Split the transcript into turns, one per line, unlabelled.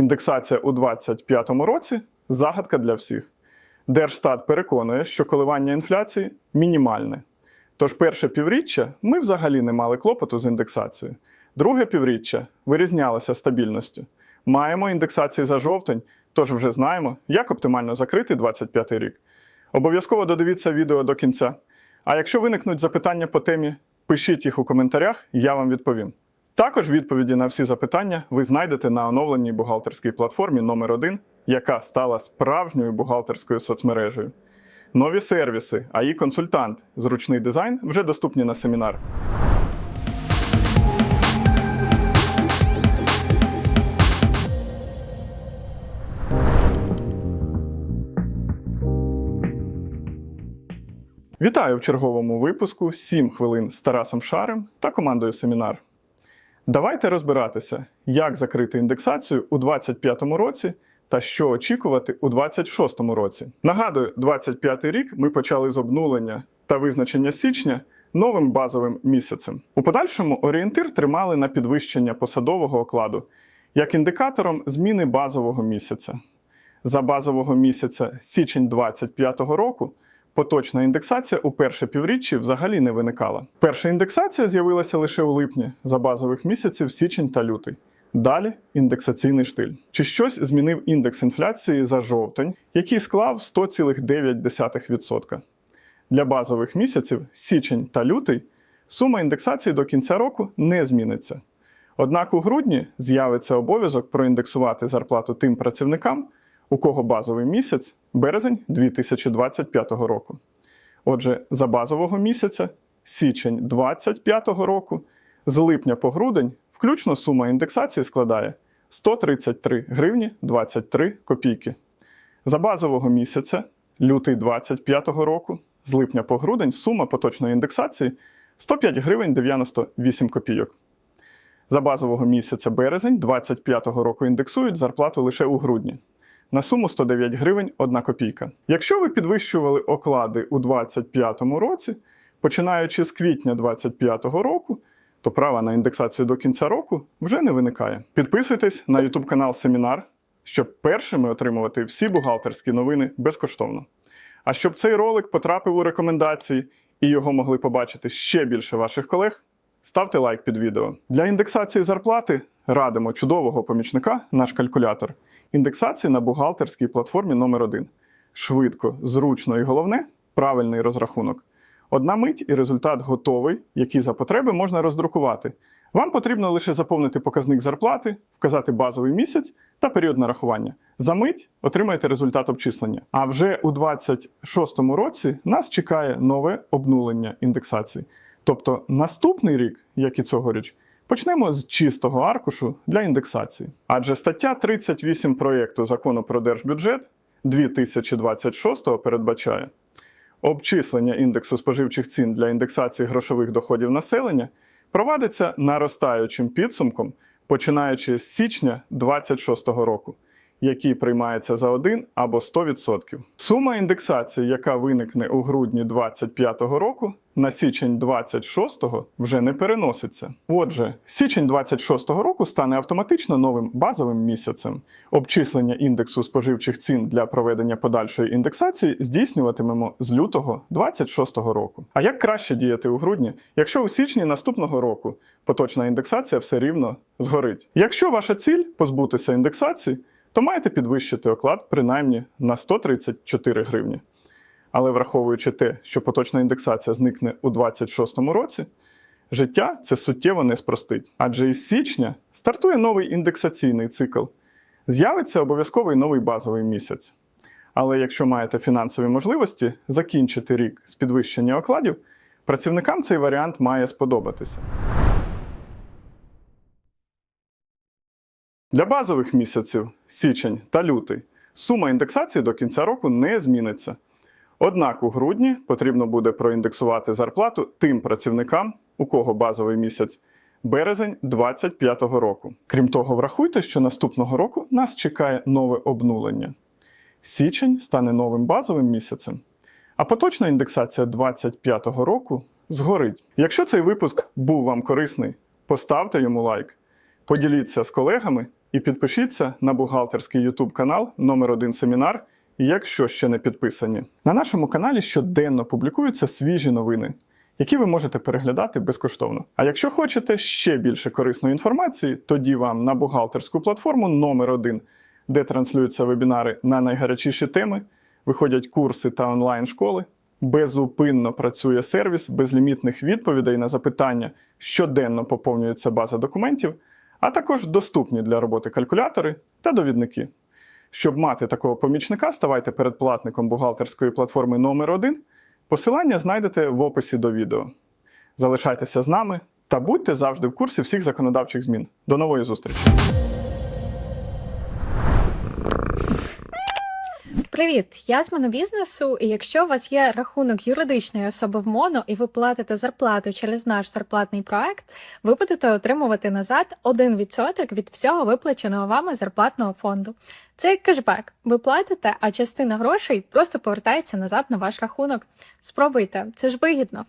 Індексація у 2025 році загадка для всіх. Держстат переконує, що коливання інфляції мінімальне. Тож перше півріччя ми взагалі не мали клопоту з індексацією. Друге півріччя вирізнялося стабільністю. Маємо індексації за жовтень, тож вже знаємо, як оптимально закрити 25 рік. Обов'язково додивіться відео до кінця. А якщо виникнуть запитання по темі, пишіть їх у коментарях, я вам відповім. Також відповіді на всі запитання ви знайдете на оновленій бухгалтерській платформі номер 1 яка стала справжньою бухгалтерською соцмережею. Нові сервіси, АІ консультант, зручний дизайн вже доступні на семінар. Вітаю в черговому випуску 7 хвилин з Тарасом Шарем та командою Семінар. Давайте розбиратися, як закрити індексацію у 2025 році та що очікувати у 2026 році. Нагадую, 2025 рік ми почали з обнулення та визначення січня новим базовим місяцем. У подальшому орієнтир тримали на підвищення посадового окладу як індикатором зміни базового місяця. За базового місяця січень 2025 року поточна індексація у перше півріччі взагалі не виникала. Перша індексація з'явилася лише у липні за базових місяців січень та лютий. Далі індексаційний штиль. Чи щось змінив індекс інфляції за жовтень, який склав 100,9%. Для базових місяців січень та лютий сума індексації до кінця року не зміниться. Однак у грудні з'явиться обов'язок проіндексувати зарплату тим працівникам, у кого базовий місяць березень 2025 року. Отже, за базового місяця січень 2025 року, з липня по грудень включно сума індексації складає 133 гривні 23 копійки. За базового місяця лютий 2025 року, з липня по грудень сума поточної індексації 105 гривень 98 копійок. За базового місяця березень 2025 року індексують зарплату лише у грудні на суму 109 гривень 1 копійка. Якщо ви підвищували оклади у 2025 році, починаючи з квітня 2025 року, то права на індексацію до кінця року вже не виникає. Підписуйтесь на YouTube канал Семінар, щоб першими отримувати всі бухгалтерські новини безкоштовно. А щоб цей ролик потрапив у рекомендації і його могли побачити ще більше ваших колег, ставте лайк під відео. Для індексації зарплати радимо чудового помічника, наш калькулятор, індексації на бухгалтерській платформі номер 1 Швидко, зручно і головне правильний розрахунок. Одна мить і результат готовий, який за потреби можна роздрукувати. Вам потрібно лише заповнити показник зарплати, вказати базовий місяць та період нарахування. За мить отримаєте результат обчислення. А вже у 2026 році нас чекає нове обнулення індексації. Тобто наступний рік, як і цьогоріч, почнемо з чистого аркушу для індексації. Адже стаття 38 проєкту закону про держбюджет 2026 передбачає обчислення індексу споживчих цін для індексації грошових доходів населення провадиться наростаючим підсумком, починаючи з січня 2026 року, який приймається за 1 або 100%. Сума індексації, яка виникне у грудні 2025 року, на січень 26 вже не переноситься. Отже, січень 26 року стане автоматично новим базовим місяцем. Обчислення індексу споживчих цін для проведення подальшої індексації здійснюватимемо з лютого 26 року. А як краще діяти у грудні, якщо у січні наступного року поточна індексація все рівно згорить? Якщо ваша ціль позбутися індексації, то маєте підвищити оклад принаймні на 134 гривні. Але враховуючи те, що поточна індексація зникне у 2026 році, життя це суттєво не спростить. Адже із січня стартує новий індексаційний цикл. З'явиться обов'язковий новий базовий місяць. Але якщо маєте фінансові можливості закінчити рік з підвищення окладів, працівникам цей варіант має сподобатися. Для базових місяців січень та лютий сума індексації до кінця року не зміниться. Однак у грудні потрібно буде проіндексувати зарплату тим працівникам, у кого базовий місяць березень 2025 року. Крім того, врахуйте, що наступного року нас чекає нове обнулення. Січень стане новим базовим місяцем, а поточна індексація 2025 року згорить. Якщо цей випуск був вам корисний, поставте йому лайк, поділіться з колегами і підпишіться на бухгалтерський YouTube канал номер 1 семінар, якщо ще не підписані. На нашому каналі щоденно публікуються свіжі новини, які ви можете переглядати безкоштовно. А якщо хочете ще більше корисної інформації, тоді вам на бухгалтерську платформу номер 1 де транслюються вебінари на найгарячіші теми, виходять курси та онлайн-школи. Безупинно працює сервіс безлімітних відповідей на запитання, щоденно поповнюється база документів, а також доступні для роботи калькулятори та довідники. Щоб мати такого помічника, ставайте передплатником бухгалтерської платформи номер 1 Посилання знайдете в описі до відео. Залишайтеся з нами та будьте завжди в курсі всіх законодавчих змін. До нової зустрічі!
Привіт, я з монобізнесу, і якщо у вас є рахунок юридичної особи в МОНО і ви платите зарплату через наш зарплатний проект, ви будете отримувати назад 1% від всього виплаченого вами зарплатного фонду. Це як кешбек. Ви платите, а частина грошей просто повертається назад на ваш рахунок. Спробуйте, це ж вигідно.